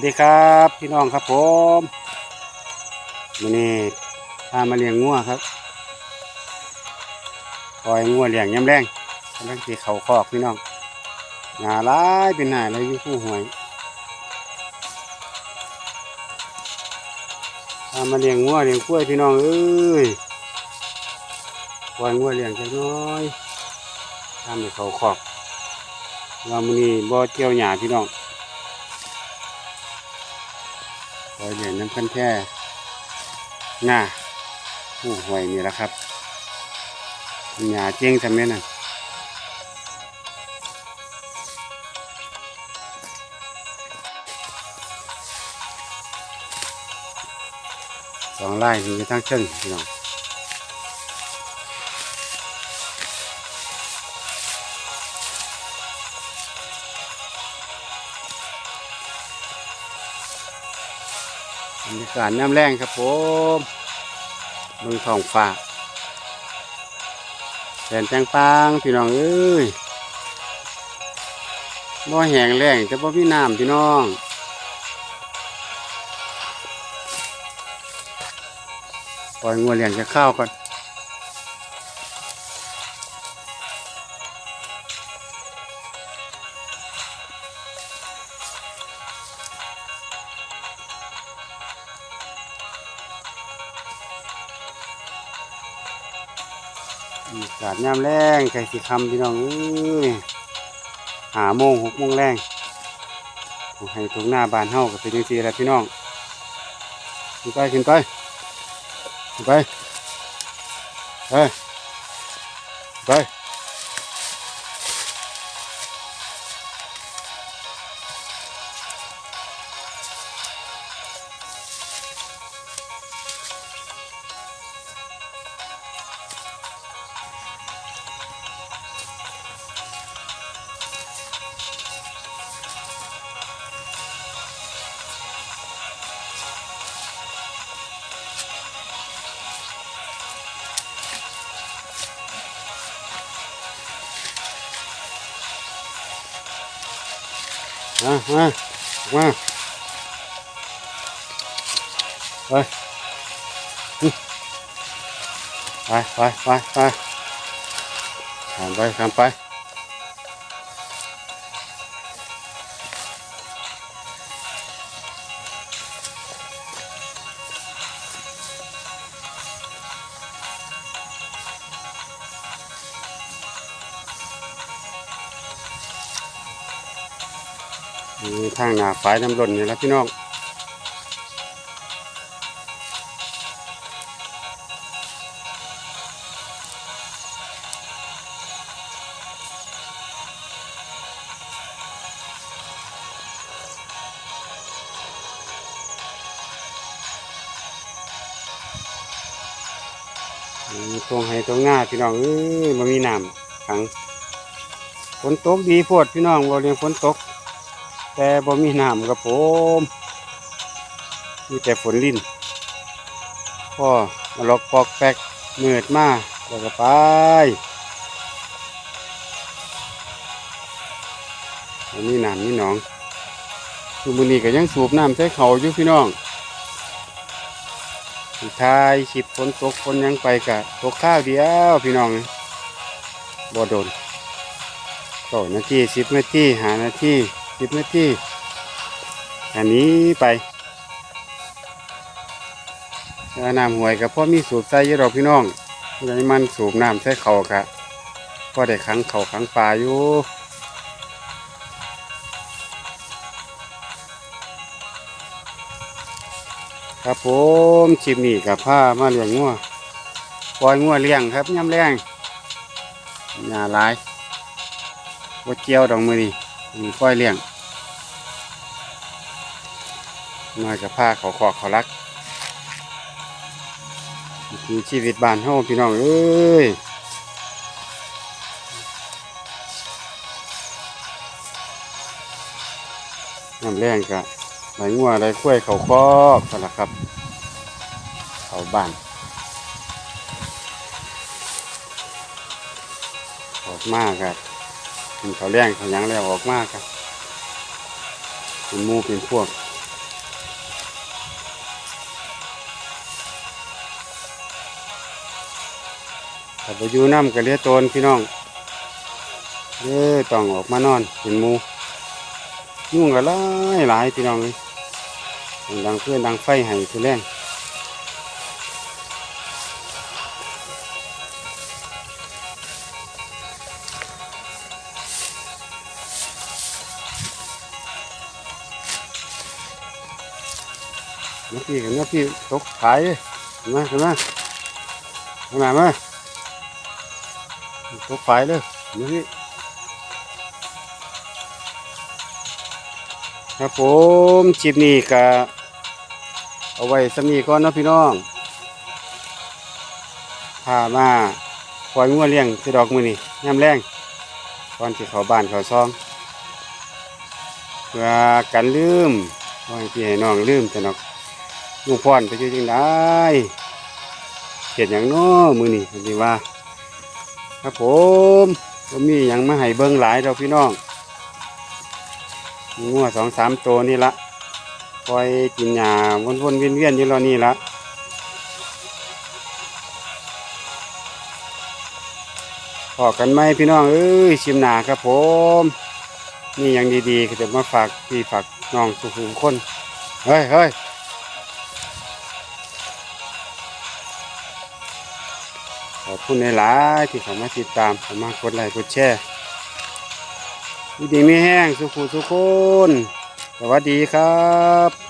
วัสดีครับพี่น้องครับผมวันนี้พามาเลี้ยงงัวครับปล่อยงัวเลี้ยงยำแรงกำลังตีเขาคอกพี่น้องหนาร้ายเป็นหนาเลยยู่คู่หวยพามาเลี้ยงงัวเลี้ยงกล้วยพี่น้องเอ้ยปล่อยงัวเลี้ยงจักน้อยทำให้เขาคอกเรามันนี้บ่เกี่ยวหญ้าพี่น้อง คอยเหรียญน้ำพันแค่หน้าผู้หวยนี่แหละครับหยาเจ้งทำเนี่นะสองไล่มีทั้งเชิงพี่น้อง บรรยากาศน้ำแรงครับผมเมืองทองฟ้าแสนแจ้งปางพี่น้องเอ้ยบ่แห้งแรงแต่บ่มีน้ำพี่น้องปล่อยงัวเลี้ยงจะข้าวก่อน อากาศน้ำแรงไก่สีคำพี่น้องเอ้ยหาโมงหกโมงแรงให้ตรงหน้าบานเฮาก็เป็นยังซี่แหละพี่น้องขึ้นไปขึ้นไปขึ้นไปไปไป มามามาไปอื้อไปไอยู่ทางหน้าฝายน้ำล้นนี่แหละพี่น้องตรงให้ตรงหน้าพี่น้องเอ้ยมันมีน้ำขังฝนตกดีโพดพี่น้องบ่เรียงฝนตก แต่บ่มีน้ำครับผมมีแต่ฝนลินพ่อมาล็อกปอกแป๊กเมือดมาแล้วก็ไปบ่มีน้ำมีหนองคือมือนี้ก็ยังสูบน้ำใส่เขาอยู่พี่น้องสุดท้ายคลิปฝนตกฝนยังไปกะตกข้าวเดียวพี่น้องบ่โดนก็นาทีสิบนาทีหานาที สิบนาทีอันนี้ไปน้ำห่วยกับพ่อมีสูบใส่ยอะดอกพี่น้องเลยมันสูบน้ำใส่เขาครับพ่อได้ขังเขาขังปลาอยู่ครับผมชิมนี่กับผ้ามาเลี้ยงงัวปล่อยงัวเลี้ยงครับย่ำแรงหญ้าหลายวัดเจียวดอกมือนี่มีปล่อยเลี้ยง มากับผ้าเขาขอเขารักวิถีชีวิตบ้านเฮาพี่น้องเอ้ยน้ำแรงกะไหลงัวไหลกล้วยเขาคอกนั่นละครับ เขาบ้านออกมากครับกินเขาวแรงเขายังแล้วออกมากครับเป็นมูเป็นพวก ถ้าไปอยู่น้ำก็เลี้ยตนพี่น้องเด้อต้องออกมานอนเป็นมูยุ่งกันหลายหลายพี่น้องเลยดังเพื่อนดังไฟให้คือแรงมาพี่กันมาพี่ตกขายเลยมาขึ้นมขึ้นมาม ตกขายเลยนี่ครับผมคลิปนี้ก็เอาไว้สำนีก่อนนะพี่น้องพามาปล่อยงัวเลี้ยงคือดอกมือนี่ยามแรงก่อนที่เขาบ้านเขาซองเพื่อกันลืมว่าพี่ให้น้องลืมแต่นอกลุงพรไปอยู่จังได้เขียนอย่างน้อมือนี่จริงว่า ครับผมก็มีอย่างมาให้เบิ่งหลายเราพี่น้องงัวสองสามตัวนี่ละคอยกินหญ้าวนวนๆเวียนเวียนๆอยู่แล้วนี่ละพอกันไหมพี่น้องเอ้ยชิมหนาครับผมนี่ย่างดีๆก็จะมาฝากพี่ฝากน้องสุขุมคนเฮ้ยเฮ้ย ขอบคุณในหลายที่เข้ามาติดตามเข้ามากดไลค์กดแชร์ดีไม่แห้งสุขุสุขคน สวัสดีครับ